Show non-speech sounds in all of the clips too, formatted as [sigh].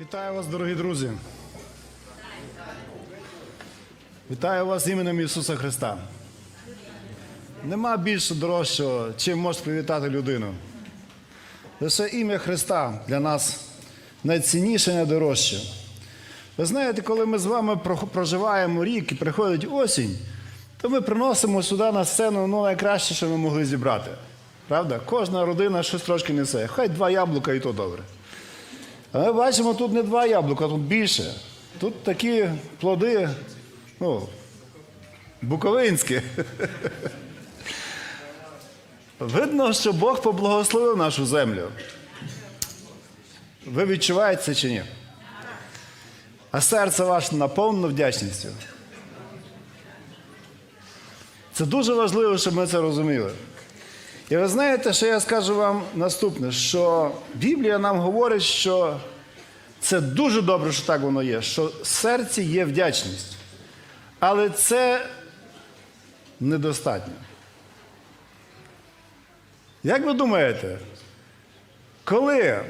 Вітаю вас, дорогі друзі. Вітаю вас іменем Ісуса Христа. Нема більше дорожчого, чим може привітати людину. Лише ім'я Христа для нас найцінніше, найдорожче. Ви знаєте, коли ми з вами проживаємо рік і приходить осінь, то ми приносимо сюди на сцену ну, найкраще, що ми могли зібрати. Правда? Кожна родина щось трошки несе. Хай два яблука і то добре. Ми бачимо, тут не два яблука, тут більше. Тут такі плоди, ну, буковинські. [laughs] Видно, що Бог поблагословив нашу землю. Ви відчуваєте це чи ні? А серце ваше наповнено вдячністю. Це дуже важливо, щоб ми це розуміли. І ви знаєте, що я скажу вам наступне: що Біблія нам говорить, що це дуже добре, що так воно є, що в серці є вдячність. Але це недостатньо. Як ви думаєте, коли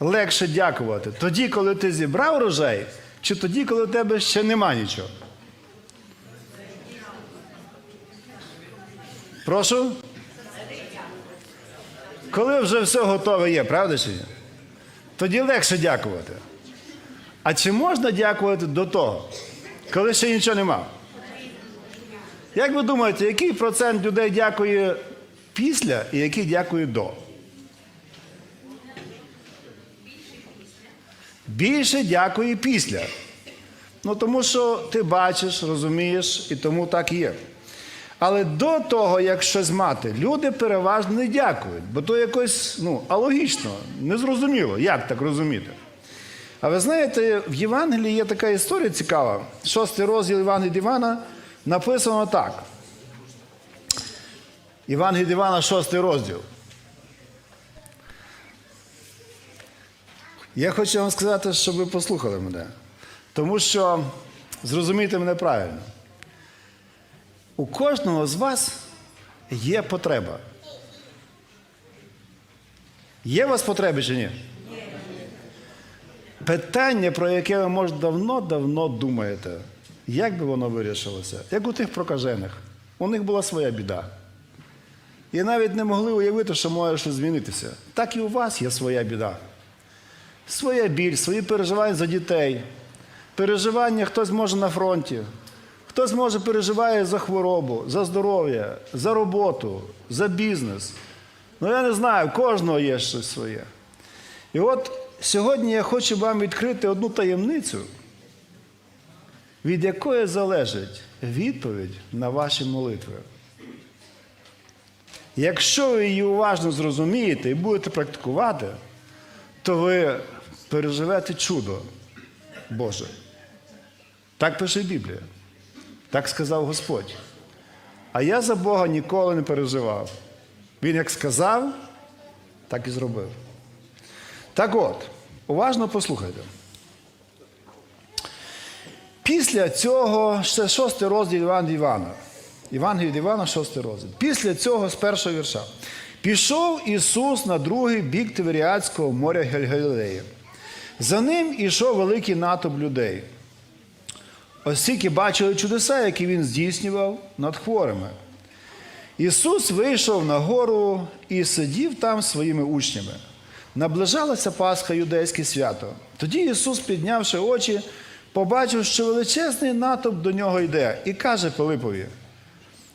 легше дякувати? Тоді, коли ти зібрав урожай, чи тоді, коли у тебе ще нема нічого? Прошу? Коли вже все готове є, правда чи ні? Тоді легше дякувати. А чи можна дякувати до того, коли ще нічого нема? Як ви думаєте, який процент людей дякує після і який дякує до? Більше дякує після. Ну тому що ти бачиш, розумієш, і тому так є. Але до того, як щось мати, люди переважно не дякують, бо то якось ну, алогічно, незрозуміло, як так розуміти. А ви знаєте, в Євангелії є така історія цікава. Шостий розділ від Івана написано так. Євангелія від Івана, шостий розділ. Я хочу вам сказати, щоб ви послухали мене. Тому що зрозумійте мене правильно. У кожного з вас є потреба. Є у вас потреби чи ні? Питання, про яке ви, може, давно-давно думаєте, як би воно вирішилося? Як у тих прокажених. У них була своя біда. І навіть не могли уявити, що може щось змінитися. Так і у вас є своя біда. Своя біль, свої переживання за дітей. Переживання хтось може на фронті, хтось може переживає за хворобу, за здоров'я, за роботу, за бізнес. Ну я не знаю, у кожного є щось своє. І от сьогодні я хочу вам відкрити одну таємницю, від якої залежить відповідь на ваші молитви. Якщо ви її уважно зрозумієте і будете практикувати, то ви переживете чудо Боже. Так пише Біблія. Так сказав Господь. А я за Бога ніколи не переживав. Він як сказав, так і зробив. Так от, уважно послухайте. Після цього, ще шостий розділ Іван Івана. Івангелій від Івана, шостий розділ. Після цього з першого вірша. Пішов Ісус на другий бік Тиверіадського моря Гальгалилеї. За ним ішов великий натовп людей. Оскільки бачили чудеса, які він здійснював над хворими. Ісус вийшов на гору і сидів там своїми учнями. Наближалася Пасха юдейське свято. Тоді Ісус, піднявши очі, побачив, що величезний натовп до нього йде, і каже Пилипові: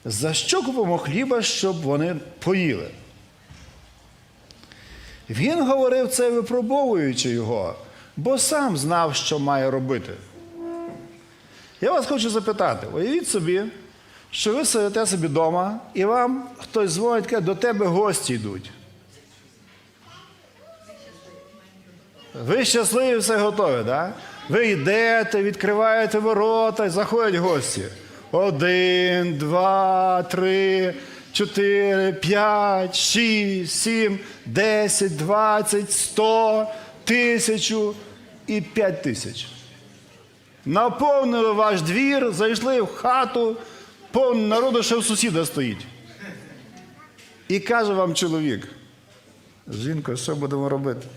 за що купимо хліба, щоб вони поїли? Він говорив це, випробовуючи його, бо сам знав, що має робити. Я вас хочу запитати: уявіть собі, що ви сидите собі вдома, і вам хтось дзвонить, каже, до тебе гості йдуть. Ви щасливі, все готові? Да? Ви йдете, відкриваєте ворота і заходять гості. Один, два, три, чотири, п'ять, шість, сім, десять, двадцять, сто, тисячу і п'ять тисяч. Наповнили ваш двір, зайшли в хату, повно народу ще в сусіда стоїть. І каже вам чоловік: жінко, що будемо робити?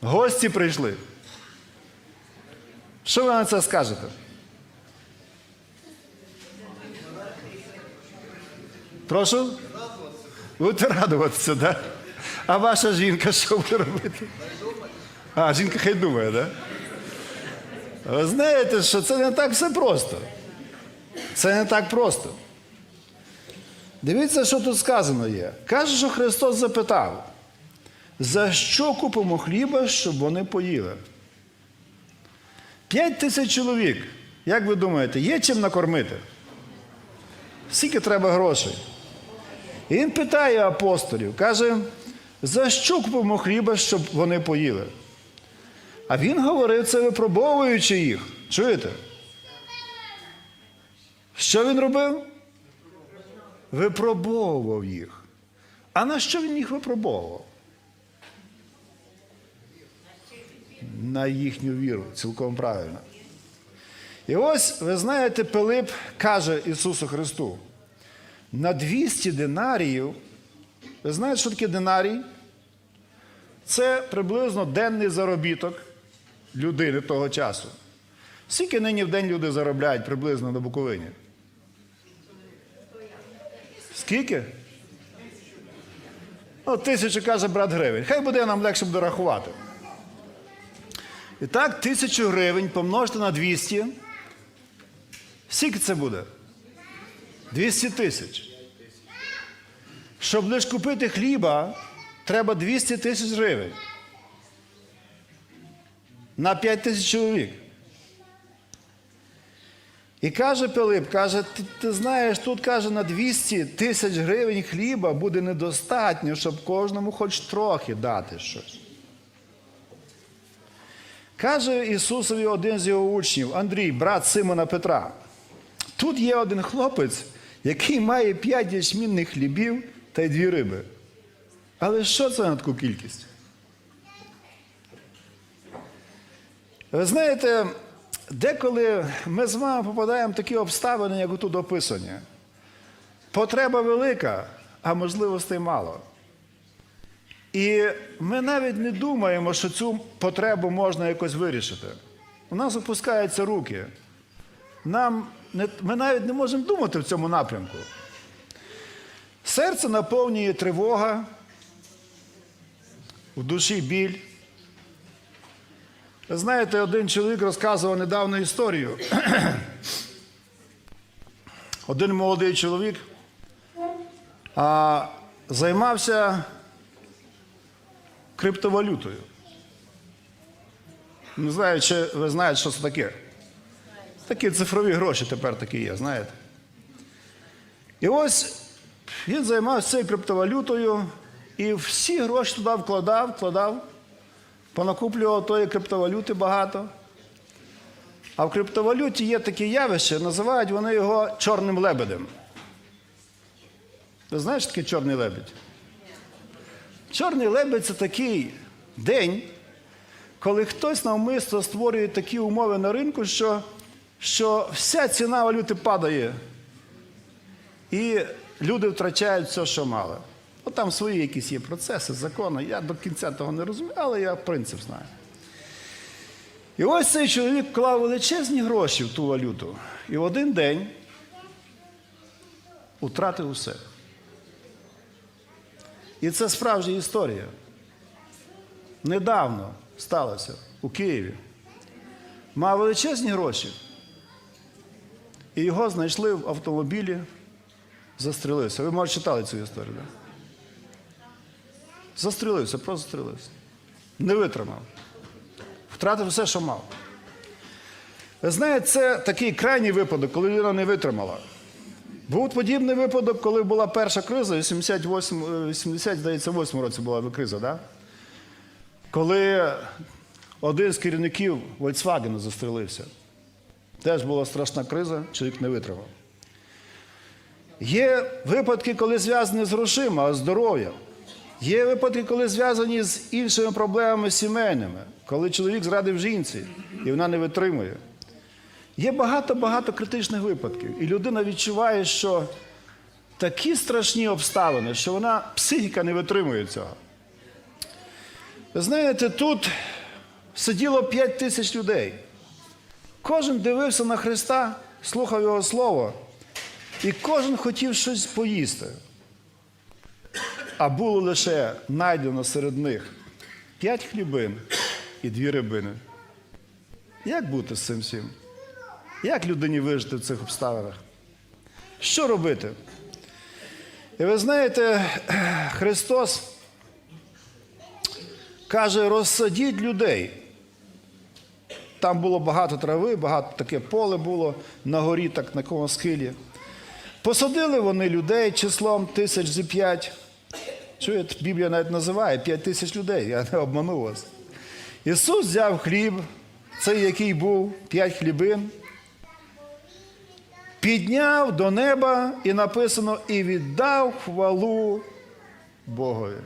Гості прийшли. Що ви на це скажете? Прошу? Будете радуватися, так? Да? А ваша жінка що буде робити? А, жінка хай думає, так? Да? Ви знаєте, що це не так все просто. Це не так просто. Дивіться, що тут сказано є. Каже, що Христос запитав, за що купимо хліба, щоб вони поїли? П'ять тисяч чоловік. Як ви думаєте, є чим накормити? Скільки треба грошей? І він питає апостолів, каже, за що купимо хліба, щоб вони поїли? А він говорив це випробовуючи їх. Чуєте? Що він робив? Випробовував їх. А на що він їх випробовував? На їхню віру, цілком правильно. І ось, ви знаєте, Пилип каже Ісусу Христу, на 200 динаріїв, ви знаєте, що таке динарій? Це приблизно денний заробіток людини того часу. Скільки нині в день люди заробляють приблизно на Буковині? Скільки? Ну, тисячу каже брат гривень. Хай буде нам легше буде рахувати. І так, тисячу гривень помножити на 200. Скільки це буде? 200 тисяч. Щоб лише купити хліба, треба 200 тисяч гривень. На 5 тисяч чоловік. І каже Пилип, каже, ти, ти знаєш, тут каже, на 200 тисяч гривень хліба буде недостатньо, щоб кожному хоч трохи дати щось. Каже Ісусові один з його учнів, Андрій, брат Симона Петра. Тут є один хлопець, який має п'ять ячмінних хлібів та й дві риби. Але що це на таку кількість? Ви знаєте, деколи ми з вами попадаємо в такі обставини, як тут описані. Потреба велика, а можливостей мало. І ми навіть не думаємо, що цю потребу можна якось вирішити. У нас опускаються руки. Нам не, ми навіть не можемо думати в цьому напрямку. Серце наповнює тривога, в душі біль. Знаєте, один чоловік розказував недавно історію. [clears throat] Один молодий чоловік а, займався криптовалютою. Не знаю, чи ви знаєте, що це таке. Такі цифрові гроші тепер такі є, знаєте. І ось він займався цією криптовалютою і всі гроші туди вкладав, вкладав, понакуплював тої криптовалюти багато. А в криптовалюті є таке явище, називають вони його чорним лебедем. Ви знаєш, що чорний лебедь? Чорний лебедь це такий день, коли хтось навмисно створює такі умови на ринку, що, що вся ціна валюти падає. І люди втрачають все, що мали. Ну, там свої якісь є процеси, закони. Я до кінця того не розумію, але я принцип знаю. І ось цей чоловік вклав величезні гроші в ту валюту. І в один день втратив усе. І це справжня історія. Недавно сталося у Києві. Мав величезні гроші. І його знайшли в автомобілі, застрілився. Ви, може, читали цю історію, так? Застрілився, просто застрілився. Не витримав. Втратив все, що мав. Знаєте, це такий крайній випадок, коли людина не витримала. Був подібний випадок, коли була перша криза, 88, 80, здається, 8 році була криза, да? коли один з керівників Volkswagen застрілився. Теж була страшна криза, чоловік не витримав. Є випадки, коли зв'язані з грошима, а здоров'ям. Є випадки, коли зв'язані з іншими проблемами сімейними, коли чоловік зрадив жінці і вона не витримує. Є багато-багато критичних випадків. І людина відчуває, що такі страшні обставини, що вона психіка не витримує цього. Ви знаєте, тут сиділо 5 тисяч людей. Кожен дивився на Христа, слухав Його Слово, і кожен хотів щось поїсти. А було лише найдено серед них п'ять хлібин і дві рибини. Як бути з цим всім? Як людині вижити в цих обставинах? Що робити? І ви знаєте, Христос каже, розсадіть людей. Там було багато трави, багато таке поле було на горі, так на кому схилі. Посадили вони людей числом тисяч зі п'ять. Чуєте, Біблія навіть називає п'ять тисяч людей, я не обманув вас. Ісус взяв хліб, цей який був, п'ять хлібин, підняв до неба і написано, і віддав хвалу Богові.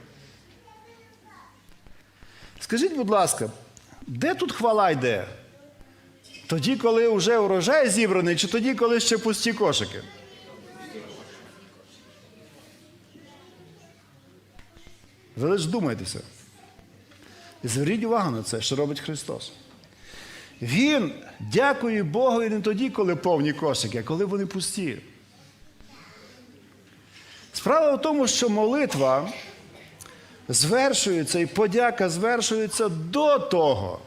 Скажіть, будь ласка, де тут хвала йде? Тоді, коли вже урожай зібраний, чи тоді, коли ще пусті кошики? Ви лише думайтеся. І зверніть увагу на це, що робить Христос. Він дякує Богу не тоді, коли повні кошики, а коли вони пусті. Справа в тому, що молитва звершується і подяка звершується до того,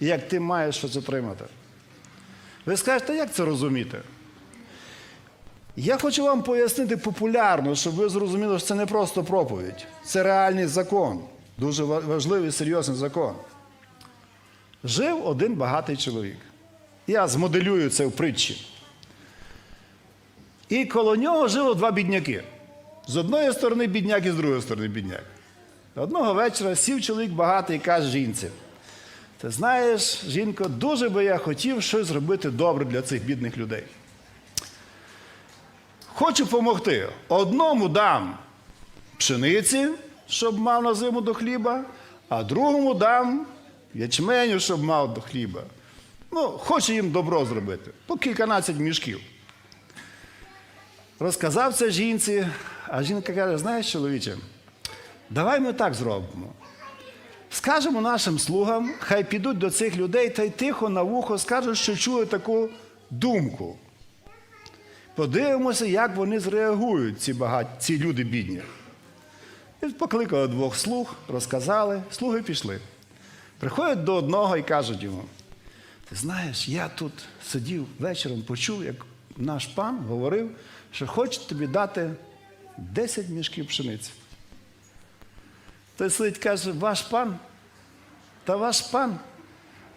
як ти маєш щось отримати. Ви скажете, як це розуміти? Я хочу вам пояснити популярно, щоб ви зрозуміли, що це не просто проповідь, це реальний закон, дуже важливий серйозний закон. Жив один багатий чоловік. Я змоделюю це в притчі. І коло нього жило два бідняки. З одної сторони бідняк і з другої сторони бідняк. Одного вечора сів чоловік багатий і каже жінці: Ти знаєш, жінко, дуже би я хотів щось зробити добре для цих бідних людей. Хочу допомогти. Одному дам пшениці, щоб мав на зиму до хліба, а другому дам ячменю, щоб мав до хліба. Ну, хочу їм добро зробити. По кільканадцять мішків. Розказав це жінці, а жінка каже: знаєш, чоловіче, давай ми так зробимо. Скажемо нашим слугам, хай підуть до цих людей та й тихо на вухо скажуть, що чули таку думку. Подивимося, як вони зреагують, ці, багаті, ці люди бідні. І покликали двох слуг, розказали, слуги пішли. Приходять до одного і кажуть йому: ти знаєш, я тут сидів вечором, почув, як наш пан говорив, що хоче тобі дати 10 мішків пшениці. Той сидить каже, ваш пан, та ваш пан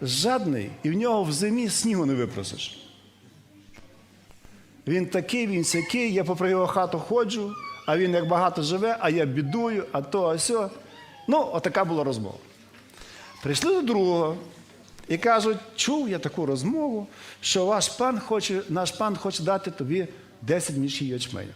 жадний, і в нього в зимі снігу не випросиш. Він такий, він сякий, я попри його хату ходжу, а він як багато живе, а я бідую, а то, а сьо. Ну, отака була розмова. Прийшли до другого і кажуть, чув я таку розмову, що ваш пан хоче, наш пан хоче дати тобі 10 мішків ячменю.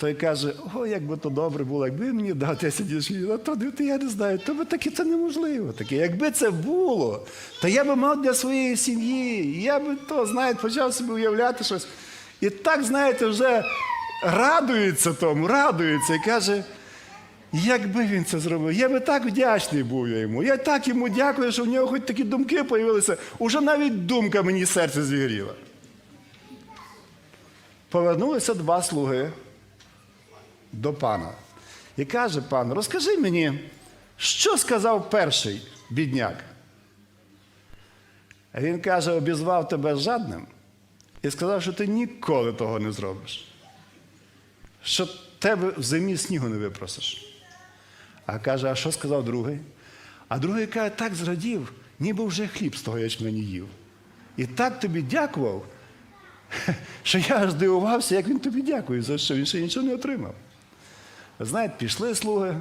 Той каже, о, як би то добре було, якби мені дав 10 мішків, а то я не знаю, то би таки це неможливо. Таке. Якби це було, то я би мав для своєї сім'ї, я би то, знаєте, почав собі уявляти щось. І так, знаєте, вже радується тому, радується і каже, Якби він це зробив, я би так вдячний був я йому. Я так йому дякую, що в нього хоч такі думки з'явилися. Уже навіть думка мені серце зігріла. Повернулися два слуги до пана. І каже пан, розкажи мені, що сказав перший бідняк? Він каже, обізвав тебе жадним і сказав, що ти ніколи того не зробиш. Що тебе в зимі снігу не випросиш. А каже, а що сказав другий? А другий каже, так зрадів, ніби вже хліб з того ячмені їв. І так тобі дякував, [laughs] що я аж дивувався, як він тобі дякує, за що він ще нічого не отримав. Знаєте, пішли слуги,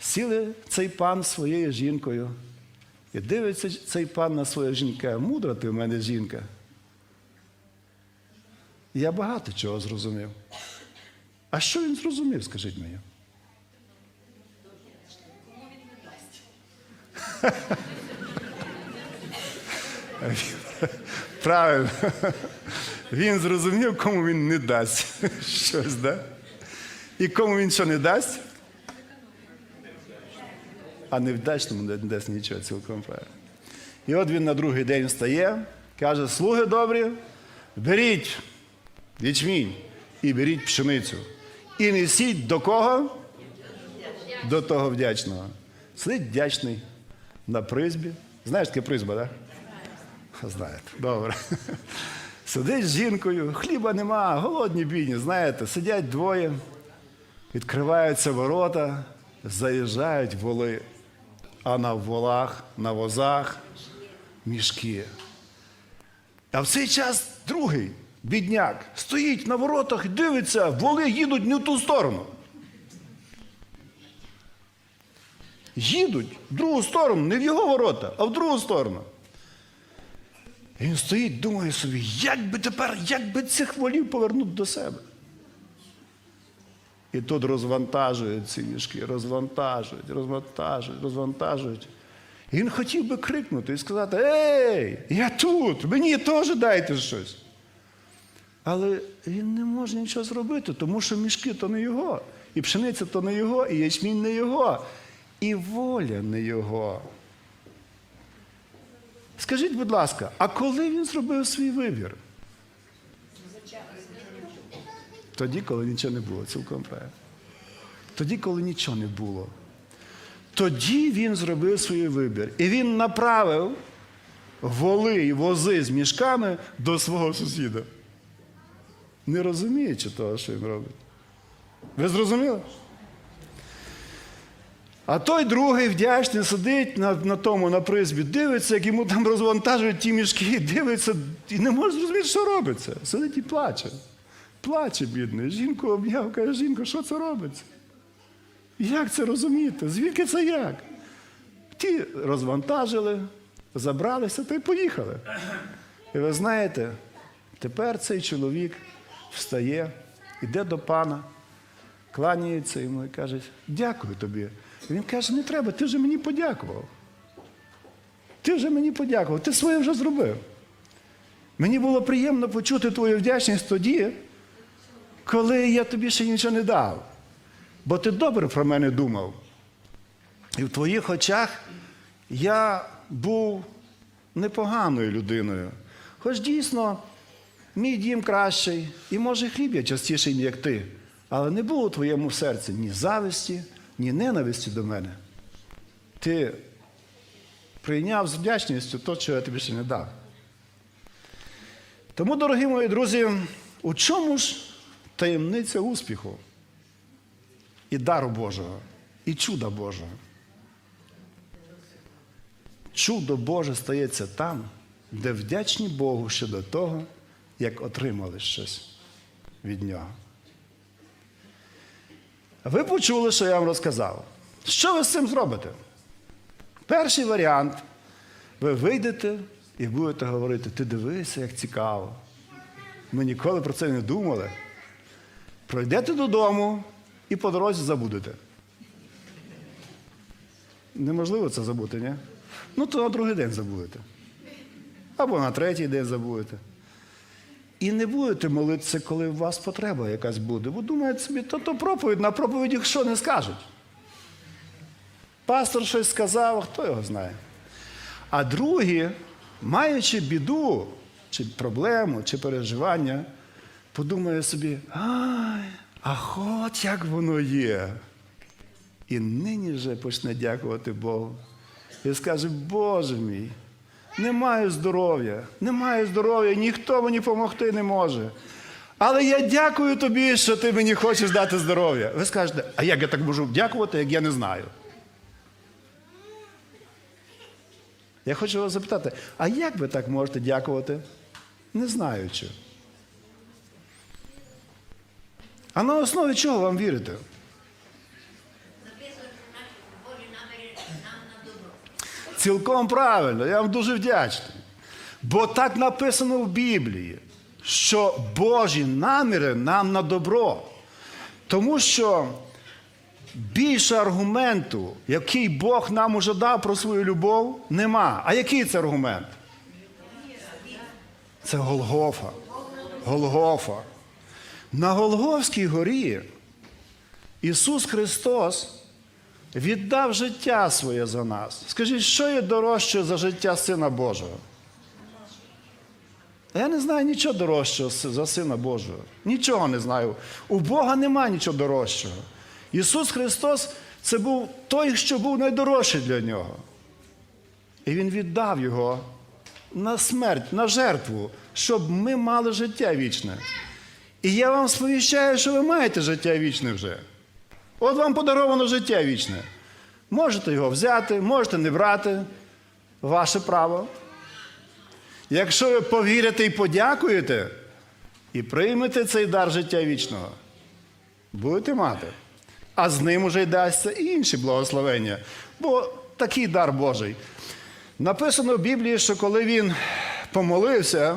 сіли цей пан своєю жінкою. І дивиться цей пан на свою жінку, мудра ти в мене жінка. Я багато чого зрозумів. А що він зрозумів, скажіть мені? Правильно. Він зрозумів, кому він не дасть щось, да? І кому він що не дасть? а невдячному не дасть нічого цілком правильно. І от він на другий день встає, каже: слуги добрі, беріть ячмінь і беріть пшеницю. І несіть до кого? До того вдячного. Сидить вдячний на призбі. Знаєш, таке призба, так? Да? Знаєте, добре. Сидить з жінкою, хліба нема, голодні бідні, знаєте, сидять двоє, відкриваються ворота, заїжджають воли, а на волах, на возах мішки. А в цей час другий бідняк стоїть на воротах і дивиться, воли їдуть не в ту сторону. Їдуть в другу сторону, не в його ворота, а в другу сторону. І він стоїть, думає собі, як би тепер, як би цих волів повернути до себе. І тут розвантажують ці мішки, розвантажують, розвантажують, розвантажують. І він хотів би крикнути і сказати: Ей, я тут, мені теж дайте щось. Але він не може нічого зробити, тому що мішки то не його, і пшениця то не його, і ячмінь не його, і воля не його. Скажіть, будь ласка, а коли він зробив свій вибір? Тоді, коли нічого не було, цілком правильно. Тоді, коли нічого не було. Тоді він зробив свій вибір. І він направив воли і вози з мішками до свого сусіда. Не розуміючи того, що він робить. Ви зрозуміли? А той другий вдячний сидить на, на тому на призбі, дивиться, як йому там розвантажують ті мішки, [laughs] дивиться і не може зрозуміти, що робиться. Сидить і плаче. Плаче, бідний. Жінку обняв, каже, жінко, що це робиться? Як це розуміти? Звідки це як? Ті розвантажили, забралися та й поїхали. І ви знаєте, тепер цей чоловік встає, іде до пана, кланяється йому і каже, дякую тобі. І він каже, не треба, ти вже мені подякував. Ти вже мені подякував, ти своє вже зробив. Мені було приємно почути твою вдячність тоді, коли я тобі ще нічого не дав. Бо ти добре про мене думав. І в твоїх очах я був непоганою людиною. Хоч дійсно, мій дім кращий, і може хліб я частіший, як ти. Але не було у твоєму серці ні зависті, ні ненависті до мене. Ти прийняв з вдячністю те, що я тобі ще не дав. Тому, дорогі мої друзі, у чому ж таємниця успіху? І дару Божого, і чуда Божого. Чудо Боже стається там, де вдячні Богу ще до того, як отримали щось від Нього. Ви почули, що я вам розказав. Що ви з цим зробите? Перший варіант. Ви вийдете і будете говорити, ти дивися, як цікаво. Ми ніколи про це не думали. Пройдете додому і по дорозі забудете. Неможливо це забути, ні? Ну, то на другий день забудете. Або на третій день забудете. І не будете молитися, коли у вас потреба якась буде. Бо думаєте собі, то то проповідь, на проповіді що не скажуть. Пастор щось сказав, хто його знає. А другі, маючи біду, чи проблему, чи переживання, подумає собі, а от як воно є. І нині вже почне дякувати Богу. І скаже, Боже мій, не маю здоров'я, не маю здоров'я, ніхто мені допомогти не може. Але я дякую тобі, що ти мені хочеш дати здоров'я. Ви скажете, а як я так можу дякувати, як я не знаю? Я хочу вас запитати, а як ви так можете дякувати, не знаючи? А на основі чого вам вірити? Цілком правильно, я вам дуже вдячний. Бо так написано в Біблії, що Божі наміри нам на добро. Тому що більше аргументу, який Бог нам уже дав про свою любов, нема. А який це аргумент? Це Голгофа. Голгофа. На Голгофській горі Ісус Христос віддав життя своє за нас. Скажіть, що є дорожче за життя Сина Божого? Я не знаю нічого дорожчого за Сина Божого. Нічого не знаю. У Бога немає нічого дорожчого. Ісус Христос це був той, що був найдорожчий для нього. І Він віддав його на смерть, на жертву, щоб ми мали життя вічне. І я вам сповіщаю, що ви маєте життя вічне вже. От вам подаровано життя вічне. Можете його взяти, можете не брати. Ваше право. Якщо ви повірите і подякуєте, і приймете цей дар життя вічного, будете мати. А з ним уже й дасться і інші благословення. Бо такий дар Божий. Написано в Біблії, що коли він помолився,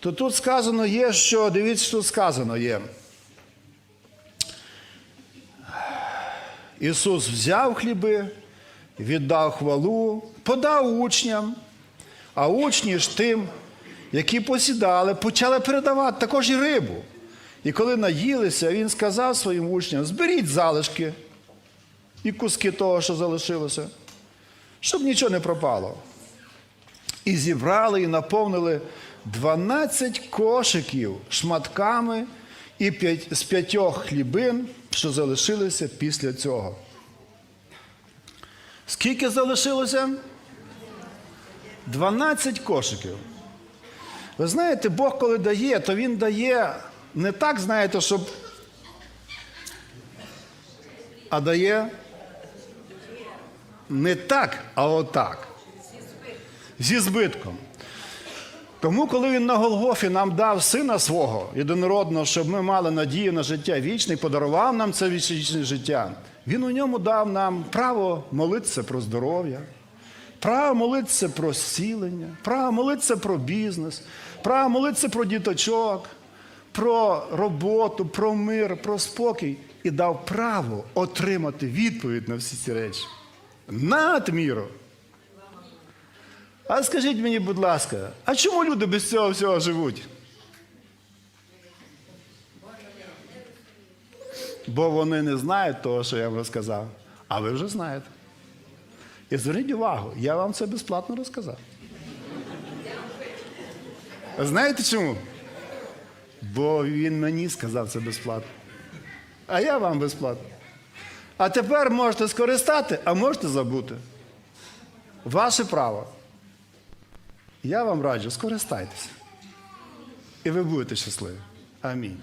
то тут сказано є, що дивіться, тут сказано є. Ісус взяв хліби, віддав хвалу, подав учням, а учні ж тим, які посідали, почали передавати також і рибу. І коли наїлися, він сказав своїм учням: зберіть залишки і куски того, що залишилося, щоб нічого не пропало. І зібрали і наповнили 12 кошиків шматками і з п'ятьох хлібин, що залишилися після цього. Скільки залишилося? 12 кошиків. Ви знаєте, Бог, коли дає, то Він дає не так, знаєте, щоб. А дає не так, а отак. Зі збитком. Тому, коли він на Голгофі нам дав сина свого єдинородного, щоб ми мали надію на життя вічне, і подарував нам це вічне життя, він у ньому дав нам право молитися про здоров'я, право молитися про зцілення, право молитися про бізнес, право молитися про діточок, про роботу, про мир, про спокій і дав право отримати відповідь на всі ці речі. Надміру. А скажіть мені, будь ласка, а чому люди без цього всього живуть? Бо вони не знають того, що я вам розказав, а ви вже знаєте. І зверніть увагу, я вам це безплатно розказав. Знаєте чому? Бо він мені сказав це безплатно. А я вам безплатно. А тепер можете скористати, а можете забути. Ваше право. Я вам раджу, скористайтеся. І ви будете щасливі. Амінь.